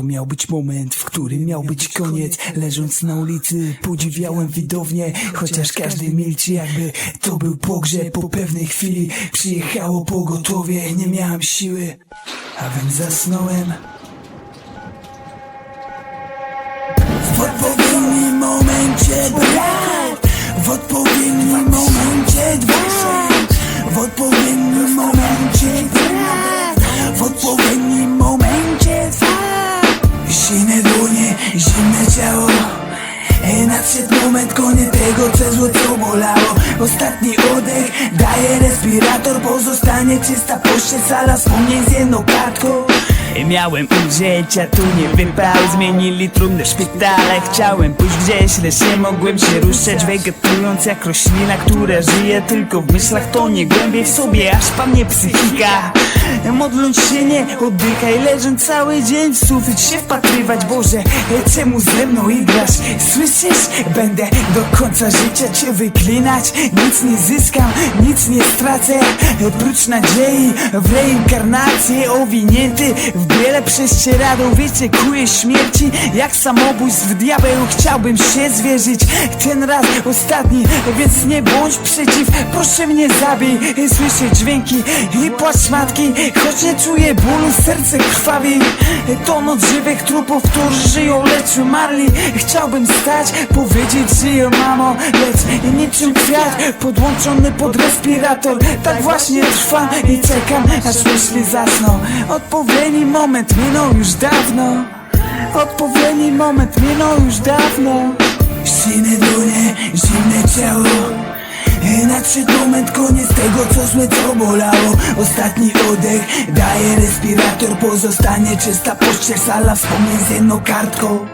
To miał być moment, w którym miał być koniec. Leżąc na ulicy podziwiałem widownię Chociaż każdy milczy jakby to był pogrzeb. Po pewnej chwili przyjechało pogotowie Nie miałem siły, a więc zasnąłem. W odpowiednim momencie brak W odpowiednim momencie dwa. W odpowiednim zimne ciało. E, Nadszedł moment, koniec tego, co zło, co bolało. Ostatni oddech, daje respirator Pozostanie czysta pościel, sala wspomnień z jedną kartką Miałem umrzeć, a tu nie wypał Zmienili trumnę w szpitale. Chciałem pójść gdzieś, lecz nie mogłem się ruszać. Wegetując jak roślina, która żyje tylko w myślach To nie głębiej w sobie, aż panie psychika. Modląc się nie oddychaj Leżąc cały dzień w sufit się wpatrywać. Boże, czemu ze mną igrasz? Słyszysz? Będę do końca życia cię wyklinać. Nic nie zyskam, nic nie stracę. Oprócz nadziei w reinkarnację Owinięty w biele prześcieradą Wiecie, kuje śmierci. Jak samobójstw w diabeł Chciałbym się zwierzyć. Ten raz ostatni Więc nie bądź przeciw, proszę mnie zabij. Słyszę dźwięki i płacz matki. Choć nie czuję bólu, serce krwawi. To noc żywych trupów, którzy żyją, lecz umarli. Chciałbym stać, powiedzieć żyję mamo. Lecz niczym kwiat podłączony pod respirator. Tak właśnie trwam i czekam, aż myśli zasną. Odpowiedni moment minął już dawno. Odpowiedni moment minął już dawno. Zimne dłonie, zimne ciało. E, Nadszedł moment, koniec tego, co złe, co bolało. Ostatni oddech, daje respirator Pozostanie czysta pościel, sala wspomnień z jedną kartką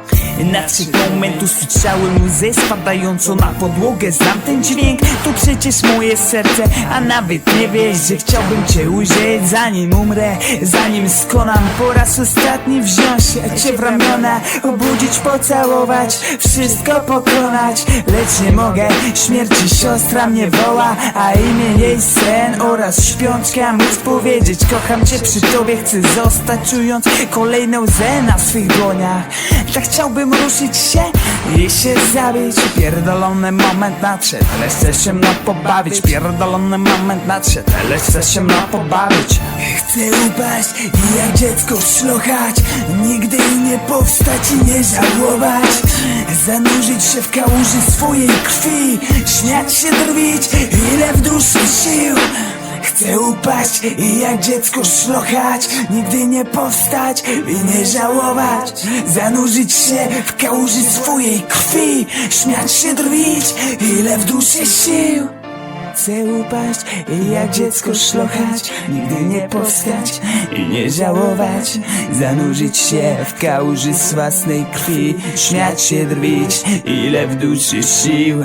Nadszedł moment, usłyszałem łzę spadającą na podłogę Znam ten dźwięk, to przecież moje serce A nawet nie wiesz, że chciałbym cię ujrzeć Zanim umrę, zanim skonam. Po raz ostatni wziąć cię w ramiona Obudzić, pocałować, wszystko pokonać. Lecz nie mogę, śmierci siostra mnie woła A imię jej sen oraz śpiączka. Móc powiedzieć, kocham cię przy tobie Chcę zostać czując kolejną łzę na swych dłoniach. Tak chciałbym ruszyć się i się zabić. Pierdolony moment nadszedł, lecz chcę się mną pobawić. Pierdolony moment nadszedł, lecz chcę się mną pobawić. Chcę upaść i jak dziecko szlochać. Nigdy nie powstać i nie żałować. Zanurzyć się w kałuży swojej krwi. Śmiać się, drwić, ile w duszy Chcę upaść i jak dziecko szlochać Nigdy nie powstać i nie żałować. Zanurzyć się w kałuży swojej krwi Śmiać się, drwić, ile w duszy sił. Chcę upaść i jak dziecko szlochać Nigdy nie powstać i nie żałować. Zanurzyć się w kałuży z własnej krwi Śmiać się, drwić, ile w duszy sił